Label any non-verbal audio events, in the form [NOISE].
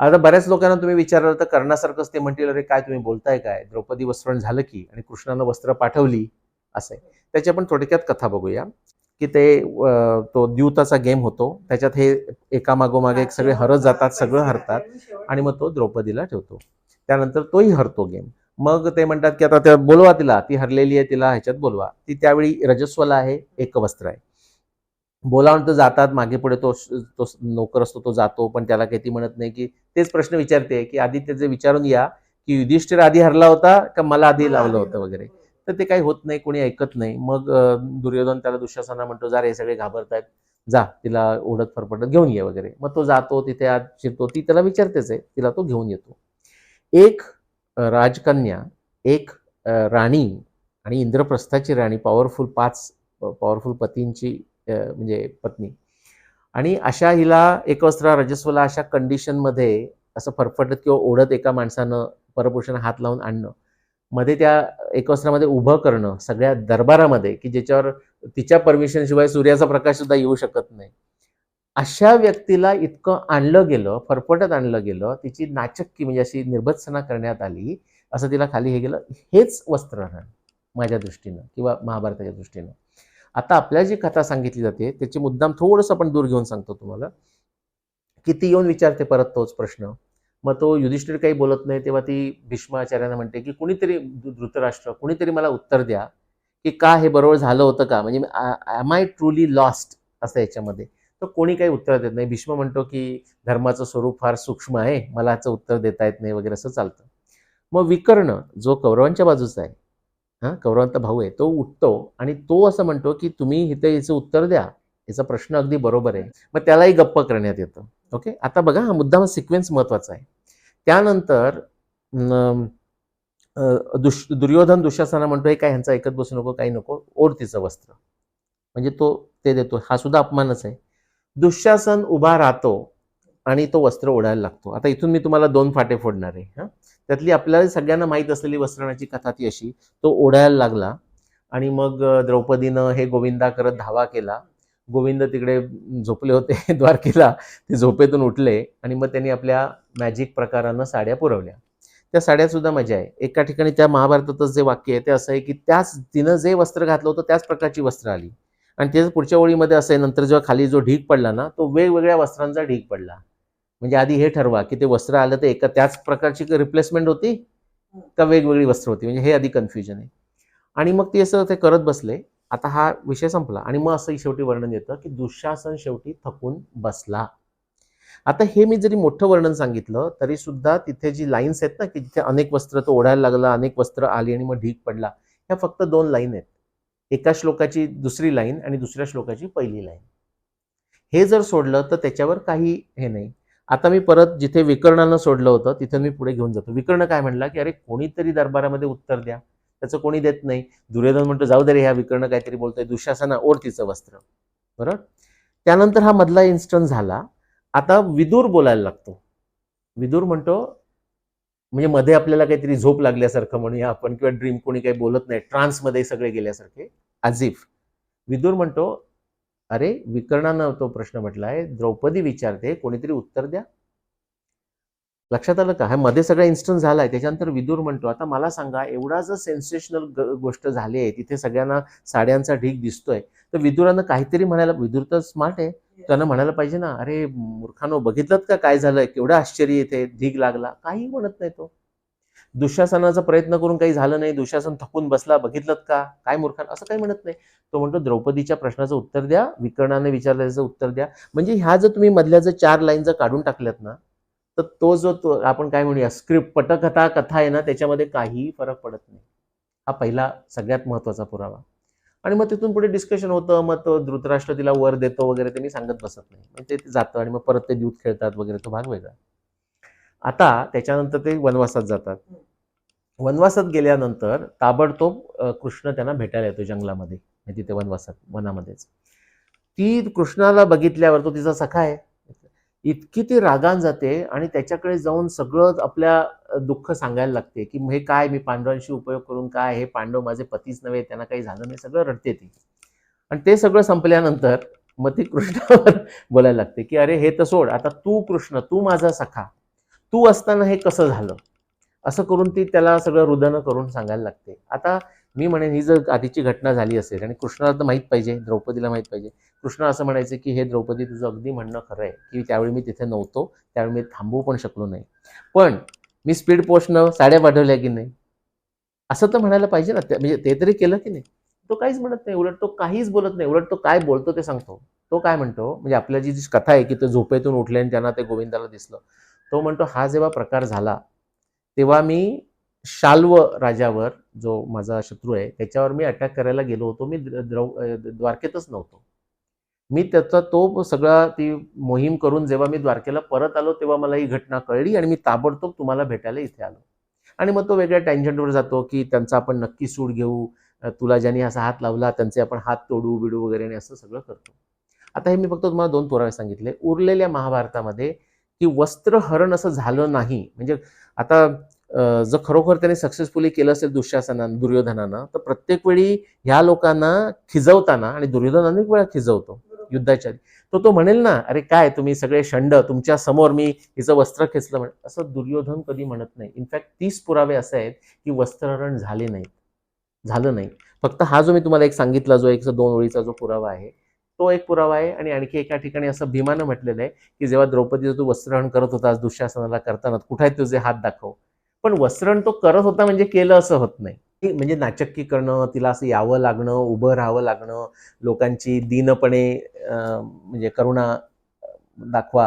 आता बऱ्याच लोकांना तुम्ही विचारलं तर कर्णासारखंच ते म्हणतील अरे काय तुम्ही बोलताय काय? द्रौपदी वस्त्रण झालं की आणि कृष्णानं वस्त्र पाठवली? असं आहे. त्याची आपण थोडक्यात कथा बघूया की ते तो द्यूताचा गेम होतो. त्याच्यात हे एका मागोमागे एक सगळे हरत जातात सगळं हरतात आणि मग तो द्रौपदीला ठेवतो. त्यानंतर तोही हरतो गेम. मग ते म्हणतात की आता त्या बोलवा तिला ती हरलेली आहे तिला ह्याच्यात बोलवा. ती त्यावेळी रजस्वला आहे एक वस्त्र आहे. बोलावून तर जातात मागे पुढे तो तो नोकर असतो तो जातो पण त्याला काही ती म्हणत नाही की तेच प्रश्न विचारते की आधी त्याचे विचारून या की युधिष्ठिर आधी हरला होता का मला आधी लावलं होतं वगैरे? तर ते काही होत नाही कोणी ऐकत नाही. मग दुर्योधन त्याला दुःशासना म्हणतो जा रे हे सगळे घाबरतायत. जा तिला ओढत फरफटत घेऊन ये वगैरे. मग तो जातो तिथे आत शिरतो. ती त्याला विचारतेच आहे. तिला तो घेऊन येतो. एक राजकन्या एक राणी आणि इंद्रप्रस्थाची राणी पॉवरफुल पाच पॉवरफुल पतींची म्हणजे पत्नी. आणि अशा हिला एकवस्त्रा रजस्वला अशा कंडिशनमध्ये असं फरफटत किंवा ओढत एका माणसानं परपुरुषानं हात लावून आणणं मध्ये त्या एकवस्त्रामध्ये उभं करणं सगळ्या दरबारामध्ये की ज्याच्यावर तिच्या परमिशन शिवाय सूर्याचा प्रकाश सुद्धा येऊ शकत नाही. अशा व्यक्तीला इतकं आणलं गेलं फरफटत आणलं गेलं तिची नाचक्की म्हणजे अशी निर्भत्सना करण्यात आली असं तिला खाली हे गेलं. हेच वस्त्रहरण माझ्या दृष्टीनं किंवा महाभारताच्या दृष्टीनं. आता आपल्याला जी कथा सांगितली जाते त्याची मुद्दाम थोडंसं आपण दूर घेऊन सांगतो तुम्हाला. किती येऊन विचारते परत तोच प्रश्न. मग तो युधिष्ठिर काही बोलत नाही तेव्हा ती भीष्माचार्यांना म्हणते की कुणीतरी धृतराष्ट्र कुणीतरी मला उत्तर द्या की का हे बरोबर झालं होतं का? म्हणजे ॲम आय ट्रुली लॉस्ट असं याच्यामध्ये. तर कोणी काही उत्तर देत नाही. भीष्म म्हणतो की धर्माचं स्वरूप फार सूक्ष्म आहे मला याचं उत्तर देता येत नाही वगैरे असं चालतं. मग विकर्ण जो कौरवांच्या बाजूचा आहे हां कौरवांचा भाऊ आहे तो उठतो आणि तो असं म्हणतो की तुम्ही इथे याचं उत्तर द्या. याचा प्रश्न अगदी बरोबर आहे. मग त्यालाही गप्प करण्यात येतं. ओके आता बघा हा मुद्दा सिक्वेन्स महत्त्वाचा आहे. त्यानंतर दुष दुश दुर्योधन दुःशासना म्हणतोय काय ह्यांचा ऐकत बसू नको काही नको. ओढ तिचं वस्त्र. म्हणजे तो ते देतो. हा सुद्धा अपमानच आहे. दुःशासन उभा राहतो. आणि तो वस्त्र ओढायला लागतो. आता इथून मी तुम्हाला दोन फाटे फोडणार आहे हां. त्यातली आपल्याला सगळ्यांना माहीत असलेली वस्त्रणाची कथा ती अशी तो ओढायला लागला आणि मग द्रौपदीनं हे गोविंदा करत धावा केला. गोविंद तिकडे झोपले होते [LAUGHS] द्वारकेला. ते झोपेतून उठले आणि मग त्यांनी आपल्या मॅजिक प्रकारानं साड्या पुरवल्या. त्या साड्यासुद्धा मजा आहे. एका ठिकाणी त्या महाभारतातच जे वाक्य आहे ते असं आहे की त्याच तिनं जे वस्त्र घातलं होतं त्याच प्रकारची वस्त्र आली. आणि त्याच पुढच्या ओळीमध्ये असं आहे नंतर जेव्हा खाली जो ढीक पडला ना तो वेगवेगळ्या वस्त्रांचा ढीक पडला. म्हणजे आधी हे ठरवा की ते वस्त्र आलं तर एका त्याच प्रकारची रिप्लेसमेंट होती का वेगवेगळी वस्त्र होती? म्हणजे हे आधी कन्फ्युजन आहे. आणि मग ते असं ते करत बसले. आता हा विषय संपला. आणि मग असं शेवटी वर्णन येतं की दुःशासन शेवटी थकून बसला. आता हे मी जरी मोठं वर्णन सांगितलं तरी सुद्धा तिथे जी लाईन्स आहेत ना की जिथे अनेक वस्त्र तो ओढायला लागला अनेक वस्त्र आली आणि मग ढीक पडला ह्या फक्त दोन लाईन आहेत. एका श्लोकाची दुसरी लाईन आणि दुसऱ्या श्लोकाची पहिली लाईन हे जर सोडलं तर त्याच्यावर काही हे नाही. आता मी परत जिथे विकर्णानं सोडलं होतं तिथं मी पुढे घेऊन जातो. विकर्ण काय म्हणला की अरे कोणीतरी दरबारामध्ये उत्तर द्या. त्याचं कोणी देत नाही. दुर्योधन म्हणतो जाऊ दे रे ह्या विकर्ण काहीतरी बोलतोय दुःशासना ओढ तिचं वस्त्र. बरोबर त्यानंतर हा मधला इन्स्टंट झाला. आता विदूर बोलायला लागतो. विदूर म्हणतो म्हणजे मध्ये आपल्याला काहीतरी झोप लागल्यासारखं म्हणूया आपण किंवा ड्रीम कोणी काही बोलत नाही ट्रान्समध्ये सगळे गेल्यासारखे. आजिफ. विदूर म्हणतो अरे विकर्णानं तो प्रश्न म्हटलाय द्रौपदी विचारते कोणीतरी उत्तर द्या. लक्षात आलं का? हा मध्ये सगळा इन्स्टन्स झालाय त्याच्यानंतर विदूर म्हणतो आता मला सांगा एवढा जर सेन्सेशनल गोष्ट झाली आहे तिथे सगळ्यांना साड्यांचा ढीक दिसतोय तर विदुरानं काहीतरी म्हणायला विदूर तर स्मार्ट आहे त्यानं म्हणायला पाहिजे ना अरे मूर्खानो बघितलं का काय झालंय? केवढं आश्चर्य इथे ढीग लागला? काही म्हणत नाही तो. दुःशासनाचा प्रयत्न करून काही झालं नाही दुःशासन थकून बसला बघितलं का? काय मूर्खान? असं काही म्हणत नाही. तो म्हणतो द्रौपदीच्या प्रश्नाचं उत्तर द्या विकर्णाने विचारल्याचं उत्तर द्या. म्हणजे ह्या जर तुम्ही मधल्या जर चार लाईन जर काढून टाकल्यात ना तर तो जो तो आपण काय म्हणूया स्क्रिप्ट पटकथा कथा आहे ना त्याच्यामध्ये काही फरक पडत नाही. हा पहिला सगळ्यात महत्त्वाचा पुरावा. आणि मग तिथून पुढे डिस्कशन होतं मग तो धृतराष्ट्र तिला वर देतो वगैरे ते मी सांगत बसत नाही. ते ते जातं आणि मग परत ते दूध खेळतात वगैरे तो भाग वेगळा. आता त्याच्यानंतर ते वनवासात जातात. वनवासात गेल्यानंतर ताबडतोब कृष्ण त्यांना भेटायला येतो जंगलामध्ये म्हणजे तिथे वनवासात वनामध्येच. ती कृष्णाला बघितल्यावर तो तिचा सखा आहे. इतकी ती रागान जाते आणि त्याच्याकडे जाऊन सगळं आपल्या दुःख सांगायला लागते की हे काय मी पांडवांशी उपयोग करून काय हे पांडव माझे पतीच नव्हे त्यांना काही झालं नाही सगळं रडते ती. आणि ते सगळं संपल्यानंतर मग ती कृष्णावर [LAUGHS] बोलायला लागते की अरे हे तर सोड आता तू कृष्ण तू माझा सखा. तू असताना हे कसं झालं? असं करून ती त्याला सगळं रुदन करून सांगायला लागते. आता मी म्हणेन ही जर आधीची घटना झाली असेल आणि कृष्णाला तर माहीत पाहिजे द्रौपदीला माहीत पाहिजे. कृष्ण असं म्हणायचं की हे द्रौपदी तुझं अगदी म्हणणं खरं आहे की त्यावेळी मी तिथे नव्हतो त्यावेळी मी थांबवू पण शकलो नाही. पण मी स्पीड पोस्टनं साड्या पाठवल्या की नाही? असं तर म्हणायला पाहिजे ना. म्हणजे ते तरी केलं की नाही? तो काहीच म्हणत नाही. उलट तो काहीच बोलत नाही. उलट तो काय बोलतो ते सांगतो. तो काय म्हणतो? म्हणजे आपल्या जी जी कथा आहे की तो झोपेतून उठले आणि त्यांना ते गोविंदाला दिसलं. तो म्हणतो हा जेव्हा प्रकार झाला तेव्हा मी शाल्व राजावर जो माझा शत्रू आहे त्याच्यावर मी अटॅक करायला गेलो होतो. मी द्रव द्वारकेतच नव्हतो. मी त्याचा तो सगळा ती मोहीम करून जेव्हा मी द्वारकेला परत आलो तेव्हा मला ही घटना कळली आणि मी ताबडतोब तुम्हाला भेटायला इथे आलो. आणि मग तो वेगळ्या टँजंटवर जातो की त्यांचा आपण नक्की सूड घेऊ तुला ज्यांनी असा हात लावला त्यांचे आपण हात तोडू बिडू वगैरे आणि असं सगळं करतो. आता हे मी फक्त तुम्हाला दोन पुरावे सांगितले. उरलेल्या महाभारतामध्ये की वस्त्रहरण असं झालं नाही. म्हणजे आता जर खरोखर त्याने सक्सेसफुली केलं असेल दुःशासनानं दुर्योधनानं तर प्रत्येक वेळी ह्या लोकांना खिजवताना आणि दुर्योधन अनेक वेळा खिजवतो युद्धाच्या तो तो म्हणेल ना अरे काय तुम्ही सगळे शंड तुमच्यासमोर मी हिचं वस्त्र खेचलं म्हण असं दुर्योधन कधी म्हणत नाही. इनफॅक्ट तीस पुरावे असे आहेत की वस्त्रहरण झाले नाहीत. झालं नाही. फक्त हा जो मी तुम्हाला एक सांगितला जो एक दोन ओळीचा जो पुरावा आहे तो एक पुरावा आहे आणि आणखी एका ठिकाणी असं भीमानं म्हटलेलं आहे की जेव्हा द्रौपदीचं तू वस्त्रहरण करत होतास दुःशासनाला करताना कुठे तुझे हात दाखव. पण वस्त्रहण तो करत होता म्हणजे केलं असं होत नाही. म्हणजे नाचक्की करणं तिला असं यावं लागणं उभं राहावं लागणं लोकांची दीनपणे म्हणजे करुणा दाखवा